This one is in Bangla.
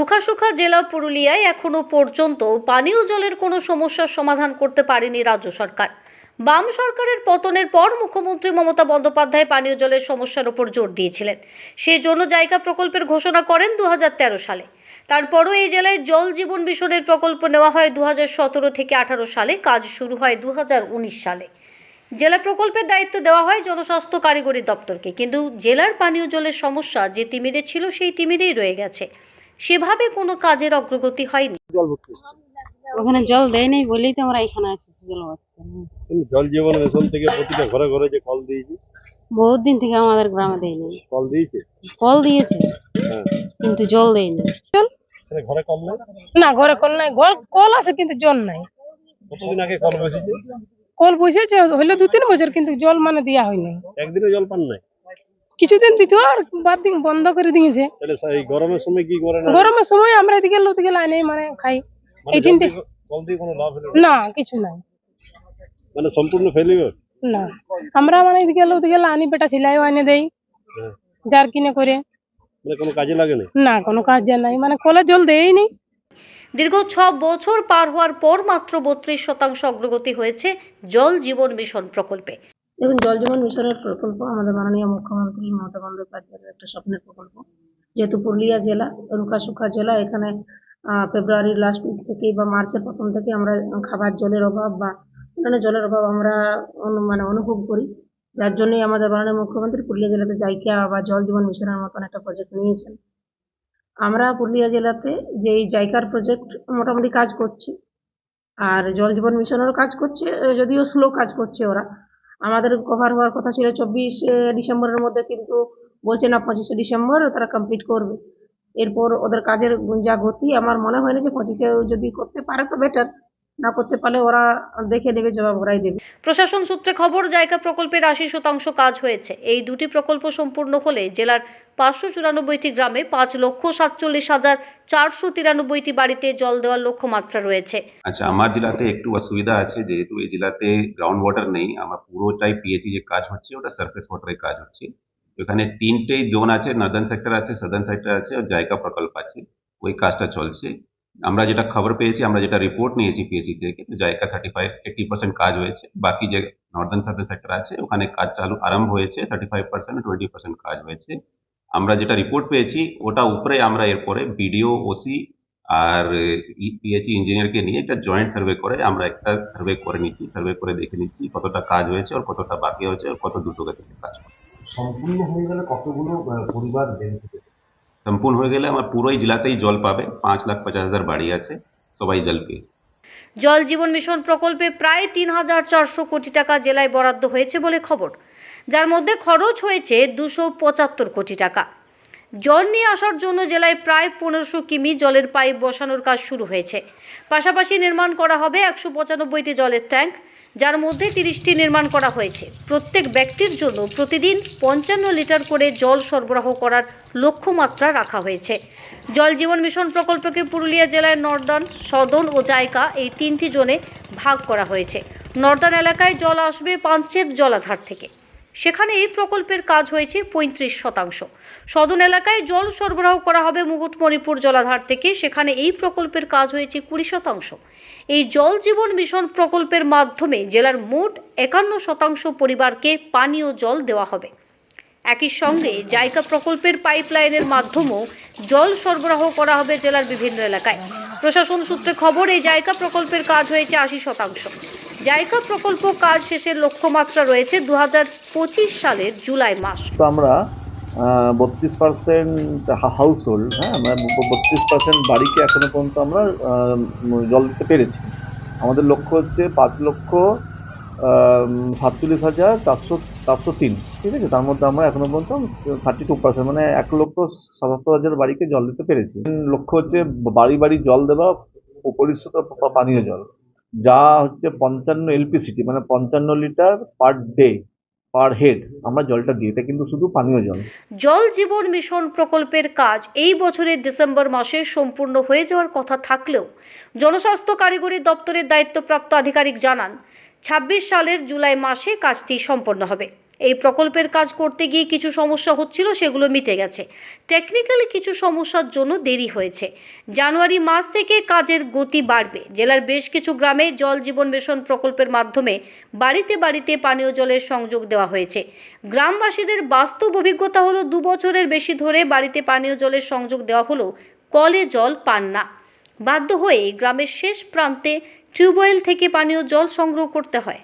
রুখাসুখা জেলা পুরুলিয়ায় এখনও পর্যন্ত পানীয় জলের কোনো সমস্যার সমাধান করতে পারেনি রাজ্য সরকার। বাম সরকারের পতনের পর মুখ্যমন্ত্রী মমতা বন্দ্যোপাধ্যায় পানীয় জলের সমস্যার উপর জোর দিয়েছিলেন। সেই জন্য জায়গা প্রকল্পের ঘোষণা করেন দু হাজার তেরো সালে। তারপরও এই জেলায় জল জীবন মিশনের প্রকল্প নেওয়া হয় দু হাজার সতেরো থেকে আঠারো সালে, কাজ শুরু হয় দু হাজার উনিশ সালে। জেলা প্রকল্পের দায়িত্ব দেওয়া হয় জনস্বাস্থ্য কারিগরি দপ্তরকে, কিন্তু জেলার পানীয় জলের সমস্যা যে তিমিরে ছিল সেই তিমিরেই রয়ে গেছে। সেভাবে কোনো কাজের অগ্রগতি হয়নি? জল ওখানে জল দেয় নাই বলেই তো আমরা এখানে এসেছি জল জল জীবন মিশন থেকে প্রতিটা ঘরে ঘরে যে কল দিয়েছে? বহুত দিন থেকে আমাদের গ্রামে দেয়নি। কল দিয়েছে? কল দিয়েছে হ্যাঁ। কিন্তু জল দেয়নি। ঘরে কল নেই? না ঘরে কল নাই। ঘর কল আছে কিন্তু জল নাই। কতদিন আগে কল বসেছে? কল বসেছে হইল দু তিন বছর কিন্তু জল মানে দেওয়া হয়নি। একদিনও জল পান নাই? কিছুদিন দিত আর বাদ দিন বন্ধ করে দিয়েছে এই গরমের সময় কি করে গরমের সময় আমরা এদিকে ওদিকে লাইনে মানে খাই। মানে এই তিনটে কোনো লাভ হলো না? না কিছু নাই। মানে সম্পূর্ণ ফেলিওর না। আমরা মানে এদিকে ওদিকে লাইনি বেটা ছিলাই আনে দেই। হ্যাঁ। যার কিনে করে। মানে কোনো কাজে লাগে না? না কোনো কাজ নাই। মানে কলে জল দেয়ই নি। দীর্ঘ ছ বছর পার হওয়ার পর মাত্র বত্রিশ শতাংশ অগ্রগতি হয়েছে জল জীবন মিশন প্রকল্পে। দেখুন, জল জীবন মিশনের প্রকল্প আমাদের মাননীয় মুখ্যমন্ত্রী মমতা বন্দ্যোপাধ্যায়ের একটা স্বপ্নের প্রকল্প। যেহেতু পুরুলিয়া জেলা, রুকাশুকা জেলা, এখানে ফেব্রুয়ারির লাস্ট উইক থেকে বা মার্চের প্রথম থেকে আমরা খাবার জলের অভাব বা অন্যান্য জলের অভাব আমরা মানে অনুভব করি। যার জন্যই আমাদের মাননীয় মুখ্যমন্ত্রী পুরুলিয়া জেলাতে জাইকা বা জল জীবন মিশনের মতন একটা প্রজেক্ট নিয়েছেন। আমরা পুরুলিয়া জেলাতে যে এই জাইকার প্রজেক্ট মোটামুটি কাজ করছি। আর জল জীবন মিশনেরও কাজ করছে, যদিও স্লো কাজ করছে ওরা। আমাদের কভার হওয়ার কথা ছিল চব্বিশ ডিসেম্বরের মধ্যে কিন্তু বলছে না পঁচিশে ডিসেম্বর, তারা কমপ্লিট করবে। এরপর ওদের কাজের যা গতি, আমার মনে হয় না যে পঁচিশে যদি করতে পারে তো বেটার না করতে পারলে ওরা দেখে নেবে জবাব ওরাই দেবে। প্রশাসন সূত্রে খবর জায়গা প্রকল্পের আশি শতাংশ কাজ হয়েছে। এই দুটি প্রকল্প সম্পূর্ণ হলে জেলার পাঁচশো চুরানব্বইটি গ্রামে পাঁচ লক্ষ সাতচল্লিশ হাজার চারশো তিরানব্বইটি বাড়িতে জল দেওয়ার লক্ষ্যমাত্রা রয়েছে। আচ্ছা আমার জেলাতে একটু অসুবিধা আছে যেহেতু এই জেলাতে গ্রাউন্ড ওয়াটার নেই আমার পুরোটাই পিএইচি যে কাজ হচ্ছে ওটা সারফেস ওয়াটারের কাজ হচ্ছে। এখানে তিনটে জোন আছে নর্দার্ন সেক্টর আছে সাদার্ন সেক্টর আছে আর জায়গা প্রকল্প আছে ওই কাজটা চলছে। আমরা যেটা খবর পেয়েছি, আমরা যেটা রিপোর্ট নিয়েছি পিএইচি থেকে জায়গা থার্টি ফাইভ এইটি পার্সেন্ট কাজ হয়েছে। বাকি যে নর্দার্ন সাদার্ন সেক্টর আছে, ওখানে কাজ চালু আরম্ভ হয়েছে thirty five percent twenty percent কাজ হয়েছে। আমরা যেটা রিপোর্ট পেয়েছি, ওটা উপরে আমরা এরপরে বিডিও ওসি আর পিএইচই ইঞ্জিনিয়ারকে নিয়ে একটা জয়েন্ট সার্ভে করে আমরা একটা সার্ভে করে নিচ্ছি। সার্ভে করে দেখে নিচ্ছি কতটা কাজ হয়েছে আর কতটা বাকি হয়েছে আর কত দ্রুত গতিতে কাজ সম্পূর্ণ হয়ে গেলে কতগুলো পরিবার বেনিফিট সম্পূর্ণ হয়ে গেলে আমার পুরোই জেলাতেই জল পাবে। পাঁচ লাখ পঞ্চাশ হাজার বাড়ি আছে, সবাই জল পেয়েছে। জল জীবন মিশন প্রকল্পে প্রায় তিন হাজার চারশো কোটি টাকা জেলায় বরাদ্দ হয়েছে বলে খবর, যার মধ্যে খরচ হয়েছে দুশো পঁচাত্তর কোটি টাকা। জল নিয়ে আসার জন্য জেলায় প্রায় পনেরোশো কিমি জলের পাইপ বসানোর কাজ শুরু হয়েছে। পাশাপাশি নির্মাণ করা হবে একশো পঁচানব্বইটি জলের ট্যাঙ্ক, যার মধ্যে তিরিশটি নির্মাণ করা হয়েছে। প্রত্যেক ব্যক্তির জন্য প্রতিদিন পঞ্চান্ন লিটার করে জল সরবরাহ করার লক্ষ্যমাত্রা রাখা হয়েছে। জল জীবন মিশন প্রকল্পকে পুরুলিয়া জেলার নর্দার্ন সদন ও জায়কা এই তিনটি জোনে ভাগ করা হয়েছে। নর্দার্ন এলাকায় জল আসবে পাঞ্চেত জলাধার থেকে। সেখানে এই প্রকল্পের কাজ হয়েছে পঁয়ত্রিশ শতাংশ। সদন এলাকায় জল সরবরাহ করা হবে মুকুটমণিপুর জলাধার থেকে। সেখানে এই প্রকল্পের কাজ হয়েছে কুড়ি শতাংশ। এই জল জীবন মিশন প্রকল্পের মাধ্যমে জেলার মোট একান্ন শতাংশ পরিবারকে পানীয় জল দেওয়া হবে। একই সঙ্গে জায়গা প্রকল্পের পাইপলাইনের মাধ্যমেও জল সরবরাহ করা হবে জেলার বিভিন্ন এলাকায়। প্রশাসন সূত্রে খবর, এই জায়গা প্রকল্পের কাজ হয়েছে আশি শতাংশ। জায়গা প্রকল্প কাজ শেষের লক্ষ্যমাত্রা রয়েছে দু পঁচিশ সালের জুলাই মাস। তো আমরা বত্রিশ পার্সেন্ট হাউস হোল্ড হ্যাঁ আমরা বত্রিশ পার্সেন্ট বাড়িকে এখনও পর্যন্ত আমরা জল দিতে পেরেছি। আমাদের লক্ষ্য হচ্ছে পাঁচ লক্ষ সাতচল্লিশ হাজার চারশো চারশো তিন, ঠিক আছে? তার মধ্যে আমরা এখনও পর্যন্ত থার্টি টু পার্সেন্ট মানে এক লক্ষ সাতাত্তর হাজার বাড়িকে জল দিতে পেরেছি। লক্ষ্য হচ্ছে বাড়ি বাড়ি জল দেওয়া ও পরিশুদ্ধ পানীয় জল। যা হচ্ছে পঞ্চান্ন এলপিসিটি মানে পঞ্চান্ন litre per day per head আমরা জলটা দিই। এটা কিন্তু শুধু পানীয় জল। জল জীবন মিশন প্রকল্পের কাজ এই বছরের ডিসেম্বর মাসে সম্পূর্ণ হয়ে যাওয়ার কথা থাকলেও জনস্বাস্থ্য কারিগরি দপ্তরের দায়িত্বপ্রাপ্ত আধিকারিক জানান ছাব্বিশ সালের জুলাই মাসে কাজটি সম্পন্ন হবে। এই প্রকল্পের কাজ করতে গিয়ে কিছু সমস্যা হচ্ছিল, সেগুলো মিটে গেছে। টেকনিক্যালি কিছু সমস্যার জন্য দেরি হয়েছে। জানুয়ারি মাস থেকে কাজের গতি বাড়বে। জেলার বেশ কিছু গ্রামে জল জীবন মিশন প্রকল্পের মাধ্যমে বাড়িতে বাড়িতে পানীয় জলের সংযোগ দেওয়া হয়েছে। গ্রামবাসীদের বাস্তব অভিজ্ঞতা হলো, দু বছরের বেশি ধরে বাড়িতে পানীয় জলের সংযোগ দেওয়া হলো, কলে জল পান না। বাধ্য হয়ে গ্রামের শেষ প্রান্তে টিউবওয়েল থেকে পানীয় জল সংগ্রহ করতে হয়।